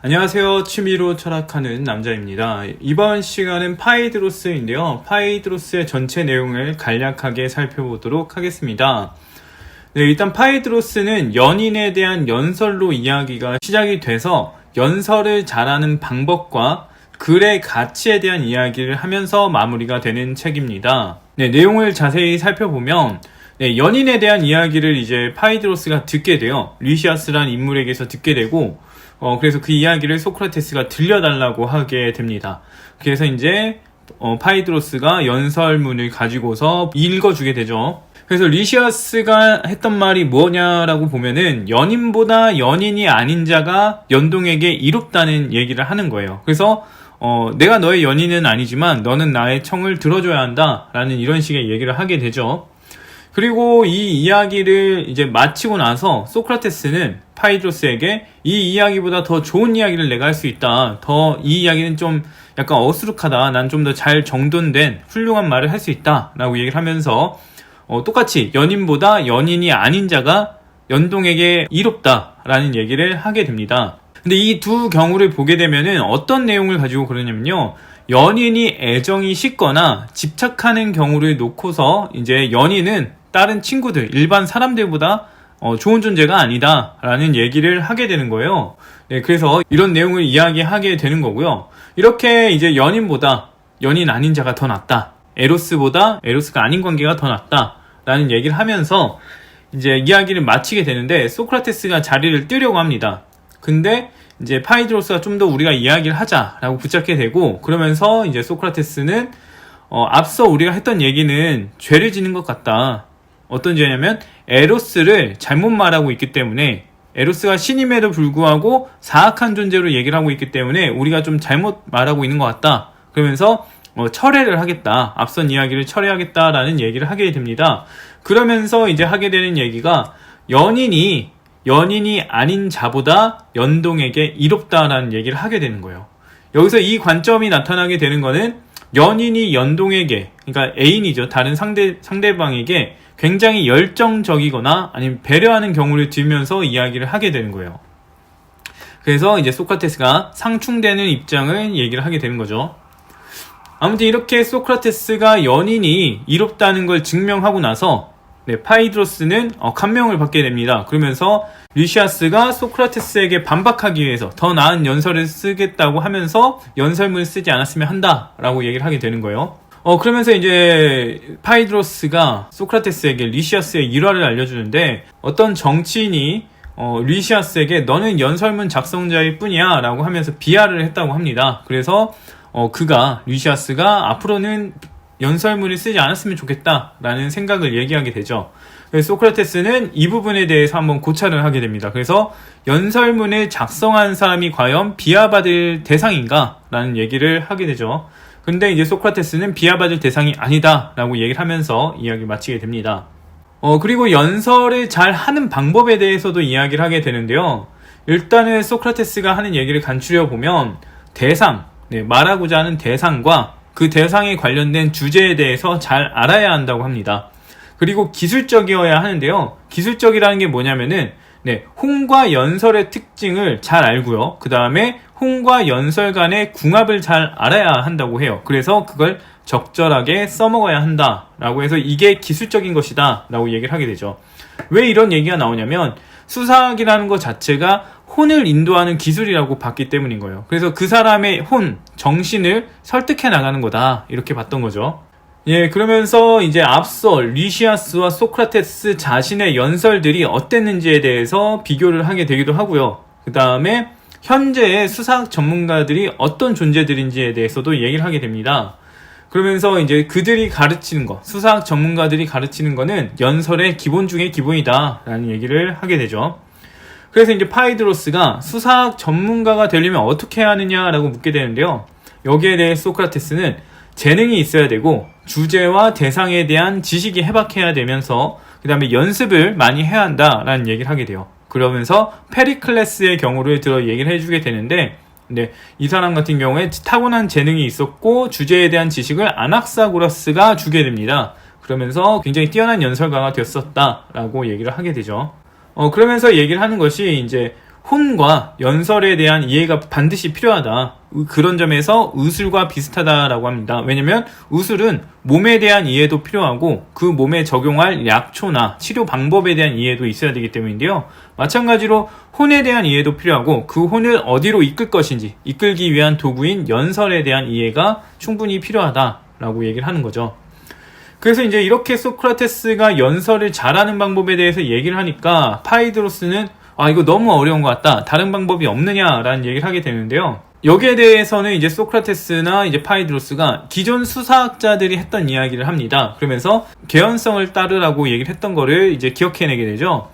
안녕하세요. 취미로 철학하는 남자입니다. 이번 시간은 파이드로스인데요. 파이드로스의 전체 내용을 간략하게 살펴보도록 하겠습니다. 네, 일단 파이드로스는 연인에 대한 연설로 이야기가 시작이 돼서 연설을 잘하는 방법과 글의 가치에 대한 이야기를 하면서 마무리가 되는 책입니다. 네, 내용을 자세히 살펴보면 네, 연인에 대한 이야기를 이제 파이드로스가 듣게 돼요. 리시아스란 인물에게서 듣게 되고 어, 그래서 그 이야기를 소크라테스가 들려달라고 하게 됩니다. 그래서 이제 어, 파이드로스가 연설문을 가지고서 읽어주게 되죠. 그래서 리시아스가 했던 말이 뭐냐라고 보면은 연인보다 연인이 아닌 자가 연동에게 이롭다는 얘기를 하는 거예요. 그래서 어, 내가 너의 연인은 아니지만 너는 나의 청을 들어줘야 한다라는 이런 식의 얘기를 하게 되죠. 그리고 이 이야기를 이제 마치고 나서 소크라테스는 파이드로스에게 이 이야기보다 더 좋은 이야기를 내가 할 수 있다. 더 이 이야기는 좀 약간 어수룩하다. 난 좀 더 잘 정돈된 훌륭한 말을 할 수 있다. 라고 얘기를 하면서 어, 똑같이 연인보다 연인이 아닌 자가 연동에게 이롭다. 라는 얘기를 하게 됩니다. 근데 이 두 경우를 보게 되면은 어떤 내용을 가지고 그러냐면요. 연인이 애정이 식거나 집착하는 경우를 놓고서 이제 연인은 다른 친구들, 일반 사람들보다 어, 좋은 존재가 아니다라는 얘기를 하게 되는 거예요. 네, 그래서 이런 내용을 이야기하게 되는 거고요. 이렇게 이제 연인보다 연인 아닌 자가 더 낫다. 에로스보다 에로스가 아닌 관계가 더 낫다라는 얘기를 하면서 이제 이야기를 마치게 되는데 소크라테스가 자리를 뜨려고 합니다. 근데 이제 파이드로스가 좀 더 우리가 이야기를 하자라고 붙잡게 되고 그러면서 이제 소크라테스는 어, 앞서 우리가 했던 얘기는 죄를 지는 것 같다. 어떤 죄냐면 에로스를 잘못 말하고 있기 때문에 에로스가 신임에도 불구하고 사악한 존재로 얘기를 하고 있기 때문에 우리가 좀 잘못 말하고 있는 것 같다. 그러면서 어, 철회를 하겠다. 앞선 이야기를 철회하겠다라는 얘기를 하게 됩니다. 그러면서 이제 하게 되는 얘기가 연인이 연인이 아닌 자보다 연동에게 이롭다라는 얘기를 하게 되는 거예요. 여기서 이 관점이 나타나게 되는 거는 연인이 연동에게, 그러니까 애인이죠. 다른 상대, 상대방에게 굉장히 열정적이거나 아니면 배려하는 경우를 들면서 이야기를 하게 되는 거예요. 그래서 이제 소크라테스가 상충되는 입장을 얘기를 하게 되는 거죠. 아무튼 이렇게 소크라테스가 연인이 이롭다는 걸 증명하고 나서 네, 파이드로스는 어, 감명을 받게 됩니다. 그러면서 리시아스가 소크라테스에게 반박하기 위해서 더 나은 연설을 쓰겠다고 하면서 연설문을 쓰지 않았으면 한다라고 얘기를 하게 되는 거예요. 어, 그러면서 이제 파이드로스가 소크라테스에게 리시아스의 일화를 알려주는데 어떤 정치인이 어, 리시아스에게 너는 연설문 작성자일 뿐이야 라고 하면서 비하를 했다고 합니다. 그래서 어, 그가 리시아스가 앞으로는 연설문을 쓰지 않았으면 좋겠다라는 생각을 얘기하게 되죠. 소크라테스는 이 부분에 대해서 한번 고찰을 하게 됩니다. 그래서 연설문을 작성한 사람이 과연 비하받을 대상인가? 라는 얘기를 하게 되죠. 근데 이제 소크라테스는 비하받을 대상이 아니다 라고 얘기를 하면서 이야기를 마치게 됩니다. 어, 그리고 연설을 잘 하는 방법에 대해서도 이야기를 하게 되는데요. 일단은 소크라테스가 하는 얘기를 간추려 보면 대상, 네, 말하고자 하는 대상과 그 대상에 관련된 주제에 대해서 잘 알아야 한다고 합니다. 그리고 기술적이어야 하는데요. 기술적이라는 게 뭐냐면은 네, 홍과 연설의 특징을 잘 알고요. 그 다음에 홍과 연설 간의 궁합을 잘 알아야 한다고 해요. 그래서 그걸 적절하게 써먹어야 한다라고 해서 이게 기술적인 것이다 라고 얘기를 하게 되죠. 왜 이런 얘기가 나오냐면 수사학이라는 것 자체가 혼을 인도하는 기술이라고 봤기 때문인 거예요. 그래서 그 사람의 혼, 정신을 설득해 나가는 거다. 이렇게 봤던 거죠. 예, 그러면서 이제 앞서 리시아스와 소크라테스 자신의 연설들이 어땠는지에 대해서 비교를 하게 되기도 하고요. 그 다음에 현재의 수사학 전문가들이 어떤 존재들인지에 대해서도 얘기를 하게 됩니다. 그러면서 이제 그들이 가르치는 거, 수사학 전문가들이 가르치는 거는 연설의 기본 중의 기본이다. 라는 얘기를 하게 되죠. 그래서 이제 파이드로스가 수사학 전문가가 되려면 어떻게 하느냐라고 묻게 되는데요. 여기에 대해 소크라테스는 재능이 있어야 되고 주제와 대상에 대한 지식이 해박해야 되면서 그 다음에 연습을 많이 해야 한다라는 얘기를 하게 돼요. 그러면서 페리클레스의 경우를 들어 얘기를 해주게 되는데 네, 이 사람 같은 경우에 타고난 재능이 있었고 주제에 대한 지식을 아낙사고라스가 주게 됩니다. 그러면서 굉장히 뛰어난 연설가가 되었었다라고 얘기를 하게 되죠. 어, 그러면서 얘기를 하는 것이 이제 혼과 연설에 대한 이해가 반드시 필요하다. 그런 점에서 의술과 비슷하다라고 합니다. 왜냐면 의술은 몸에 대한 이해도 필요하고 그 몸에 적용할 약초나 치료 방법에 대한 이해도 있어야 되기 때문인데요. 마찬가지로 혼에 대한 이해도 필요하고 그 혼을 어디로 이끌 것인지 이끌기 위한 도구인 연설에 대한 이해가 충분히 필요하다라고 얘기를 하는 거죠. 그래서 이제 이렇게 소크라테스가 연설을 잘하는 방법에 대해서 얘기를 하니까 파이드로스는 아 이거 너무 어려운 것 같다. 다른 방법이 없느냐라는 얘기를 하게 되는데요. 여기에 대해서는 이제 소크라테스나 이제 파이드로스가 기존 수사학자들이 했던 이야기를 합니다. 그러면서 개연성을 따르라고 얘기를 했던 거를 이제 기억해내게 되죠.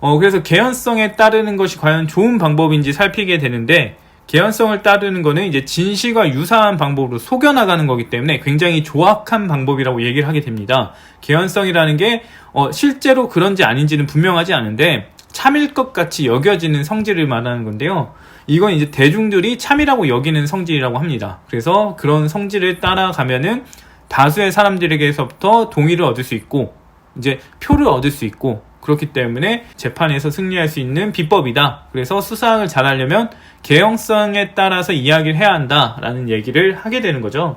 어, 그래서 개연성에 따르는 것이 과연 좋은 방법인지 살피게 되는데, 개연성을 따르는 거는 이제 진실과 유사한 방법으로 속여나가는 거기 때문에 굉장히 조악한 방법이라고 얘기를 하게 됩니다. 개연성이라는 게, 어, 실제로 그런지 아닌지는 분명하지 않은데, 참일 것 같이 여겨지는 성질을 말하는 건데요. 이건 이제 대중들이 참이라고 여기는 성질이라고 합니다. 그래서 그런 성질을 따라가면은 다수의 사람들에게서부터 동의를 얻을 수 있고, 이제 표를 얻을 수 있고, 그렇기 때문에 재판에서 승리할 수 있는 비법이다. 그래서 수사를 잘하려면 개연성에 따라서 이야기를 해야 한다라는 얘기를 하게 되는 거죠.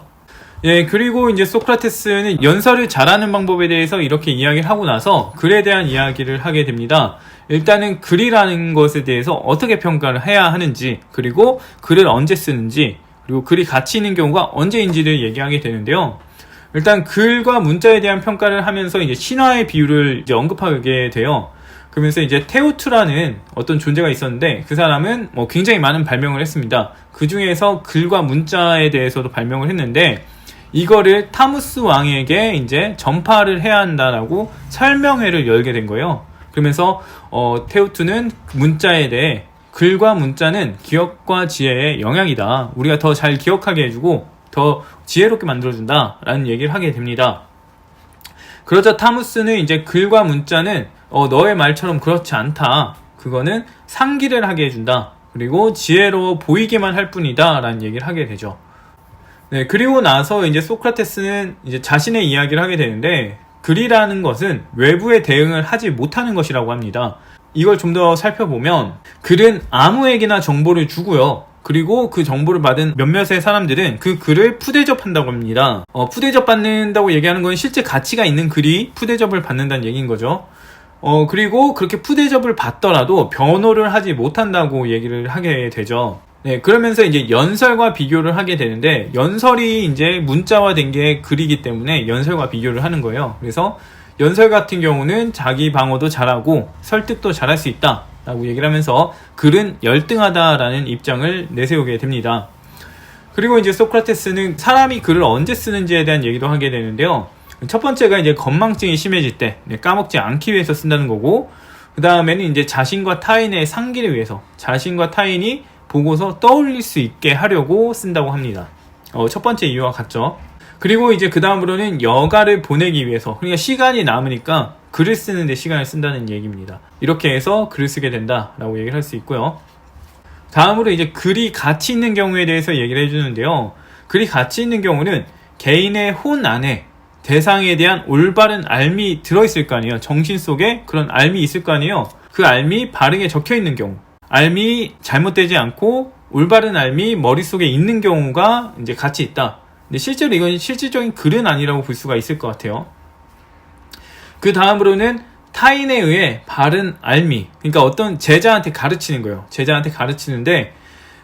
예, 그리고 이제 소크라테스는 연설을 잘하는 방법에 대해서 이렇게 이야기를 하고 나서 글에 대한 이야기를 하게 됩니다. 일단은 글이라는 것에 대해서 어떻게 평가를 해야 하는지, 그리고 글을 언제 쓰는지, 그리고 글이 가치 있는 경우가 언제인지를 얘기하게 되는데요. 일단 글과 문자에 대한 평가를 하면서 이제 신화의 비유를 이제 언급하게 돼요. 그러면서 이제 테오투라는 어떤 존재가 있었는데 그 사람은 뭐 굉장히 많은 발명을 했습니다. 그 중에서 글과 문자에 대해서도 발명을 했는데 이거를 타무스 왕에게 이제 전파를 해야 한다라고 설명회를 열게 된 거예요. 그러면서 어, 테오투는 문자에 대해 글과 문자는 기억과 지혜의 영향이다. 우리가 더 잘 기억하게 해주고 더 지혜롭게 만들어준다 라는 얘기를 하게 됩니다. 그러자 타무스는 이제 글과 문자는 어, 너의 말처럼 그렇지 않다. 그거는 상기를 하게 해준다. 그리고 지혜로워 보이게만 할 뿐이다. 라는 얘기를 하게 되죠. 네, 그리고 나서 이제 소크라테스는 이제 자신의 이야기를 하게 되는데 글이라는 것은 외부에 대응을 하지 못하는 것이라고 합니다. 이걸 좀 더 살펴보면 글은 아무에게나 정보를 주고요. 그리고 그 정보를 받은 몇몇의 사람들은 그 글을 푸대접한다고 합니다. 어, 푸대접 받는다고 얘기하는 건 실제 가치가 있는 글이 푸대접을 받는다는 얘기인 거죠. 어, 그리고 그렇게 푸대접을 받더라도 변호를 하지 못한다고 얘기를 하게 되죠. 네, 그러면서 이제 연설과 비교를 하게 되는데, 연설이 이제 문자화된 게 글이기 때문에 연설과 비교를 하는 거예요. 그래서 연설 같은 경우는 자기 방어도 잘하고 설득도 잘할 수 있다. 라고 얘기를 하면서 글은 열등하다라는 입장을 내세우게 됩니다. 그리고 이제 소크라테스는 사람이 글을 언제 쓰는지에 대한 얘기도 하게 되는데요. 첫 번째가 이제 건망증이 심해질 때 네, 까먹지 않기 위해서 쓴다는 거고 그 다음에는 이제 자신과 타인의 상기를 위해서 자신과 타인이 보고서 떠올릴 수 있게 하려고 쓴다고 합니다. 어, 첫 번째 이유와 같죠. 그리고 이제 그 다음으로는 여가를 보내기 위해서 그러니까 시간이 남으니까 글을 쓰는데 시간을 쓴다는 얘기입니다. 이렇게 해서 글을 쓰게 된다라고 얘기를 할 수 있고요. 다음으로 이제 글이 가치 있는 경우에 대해서 얘기를 해주는데요. 글이 가치 있는 경우는 개인의 혼 안에 대상에 대한 올바른 알미 들어있을 거 아니에요. 정신 속에 그런 알미 있을 거 아니에요. 그 알미 바르게 적혀 있는 경우. 알미 잘못되지 않고 올바른 알미 머릿속에 있는 경우가 이제 가치 있다. 근데 실제로 이건 실질적인 글은 아니라고 볼 수가 있을 것 같아요. 그 다음으로는 타인에 의해 바른 알미. 그러니까 어떤 제자한테 가르치는 거예요. 제자한테 가르치는데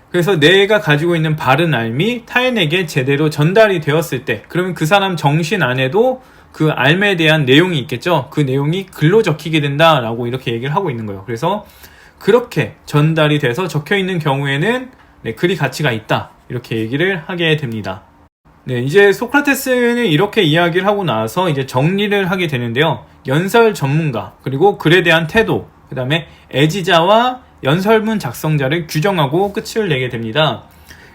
그래서 내가 가지고 있는 바른 알미 타인에게 제대로 전달이 되었을 때 그러면 그 사람 정신 안에도 그 알에 대한 내용이 있겠죠. 그 내용이 글로 적히게 된다라고 이렇게 얘기를 하고 있는 거예요. 그래서 그렇게 전달이 돼서 적혀 있는 경우에는 네, 글이 가치가 있다. 이렇게 얘기를 하게 됩니다. 네, 이제 소크라테스는 이렇게 이야기를 하고 나서 이제 정리를 하게 되는데요. 연설 전문가, 그리고 글에 대한 태도, 그 다음에 애지자와 연설문 작성자를 규정하고 끝을 내게 됩니다.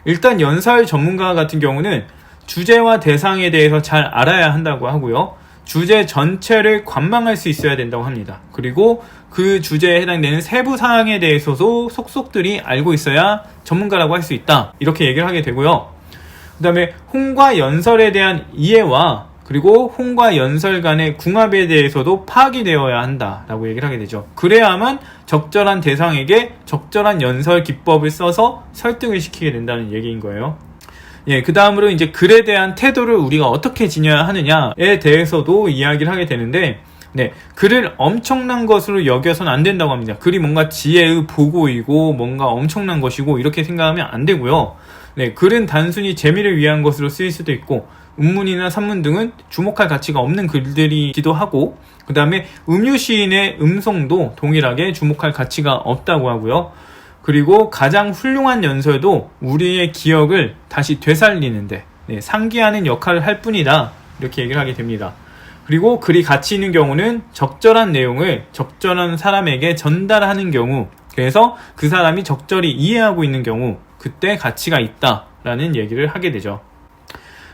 일단 연설 전문가 같은 경우는 주제와 대상에 대해서 잘 알아야 한다고 하고요. 주제 전체를 관망할 수 있어야 된다고 합니다. 그리고 그 주제에 해당되는 세부 사항에 대해서도 속속들이 알고 있어야 전문가라고 할 수 있다. 이렇게 얘기를 하게 되고요. 그 다음에 홍과 연설에 대한 이해와 그리고 혼과 연설 간의 궁합에 대해서도 파악이 되어야 한다라고 얘기를 하게 되죠. 그래야만 적절한 대상에게 적절한 연설 기법을 써서 설득을 시키게 된다는 얘기인 거예요. 예, 그 다음으로 이제 글에 대한 태도를 우리가 어떻게 지녀야 하느냐에 대해서도 이야기를 하게 되는데, 네, 글을 엄청난 것으로 여겨서는 안 된다고 합니다. 글이 뭔가 지혜의 보고이고 뭔가 엄청난 것이고 이렇게 생각하면 안 되고요. 네, 글은 단순히 재미를 위한 것으로 쓰일 수도 있고 음문이나 산문 등은 주목할 가치가 없는 글들이기도 하고 그 다음에 음유 시인의 음성도 동일하게 주목할 가치가 없다고 하고요. 그리고 가장 훌륭한 연설도 우리의 기억을 다시 되살리는데 네, 상기하는 역할을 할 뿐이다 이렇게 얘기를 하게 됩니다. 그리고 글이 가치 있는 경우는 적절한 내용을 적절한 사람에게 전달하는 경우 그래서 그 사람이 적절히 이해하고 있는 경우 그때 가치가 있다라는 얘기를 하게 되죠.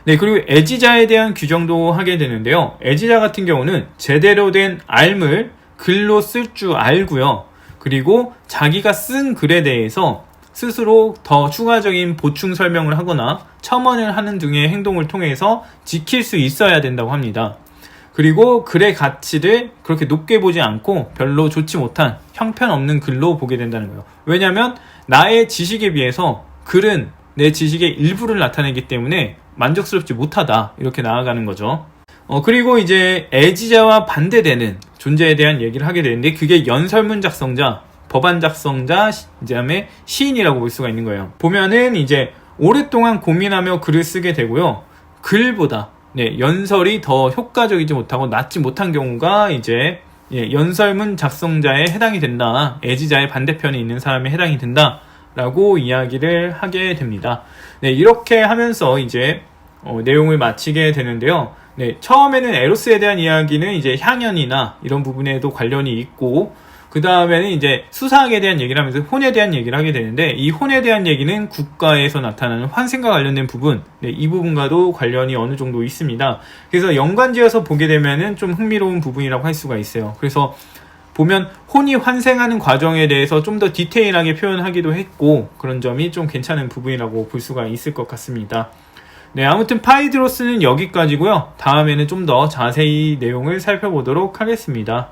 네, 그리고 애지자에 대한 규정도 하게 되는데요. 애지자 같은 경우는 제대로 된 알을 글로 쓸 줄 알고요. 그리고 자기가 쓴 글에 대해서 스스로 더 추가적인 보충 설명을 하거나 첨언을 하는 등의 행동을 통해서 지킬 수 있어야 된다고 합니다. 그리고 글의 가치를 그렇게 높게 보지 않고 별로 좋지 못한 형편없는 글로 보게 된다는 거예요. 왜냐하면 나의 지식에 비해서 글은 내 지식의 일부를 나타내기 때문에 만족스럽지 못하다 이렇게 나아가는 거죠. 어 그리고 이제 애지자와 반대되는 존재에 대한 얘기를 하게 되는데 그게 연설문 작성자, 법안 작성자, 그다음에 시인이라고 볼 수가 있는 거예요. 보면은 이제 오랫동안 고민하며 글을 쓰게 되고요. 글보다 네, 연설이 더 효과적이지 못하고 낫지 못한 경우가 이제 예, 연설문 작성자에 해당이 된다. 애지자의 반대편에 있는 사람에 해당이 된다. 라고 이야기를 하게 됩니다. 네, 이렇게 하면서 이제 어, 내용을 마치게 되는데요. 네, 처음에는 에로스에 대한 이야기는 이제 향연이나 이런 부분에도 관련이 있고, 그 다음에는 이제 수사학에 대한 얘기를 하면서 혼에 대한 얘기를 하게 되는데, 이 혼에 대한 얘기는 국가에서 나타나는 환생과 관련된 부분, 네, 이 부분과도 관련이 어느 정도 있습니다. 그래서 연관지어서 보게 되면은 좀 흥미로운 부분이라고 할 수가 있어요. 그래서 보면 혼이 환생하는 과정에 대해서 좀 더 디테일하게 표현하기도 했고, 그런 점이 좀 괜찮은 부분이라고 볼 수가 있을 것 같습니다. 네, 아무튼 파이드로스는 여기까지고요. 다음에는 좀 더 자세히 내용을 살펴보도록 하겠습니다.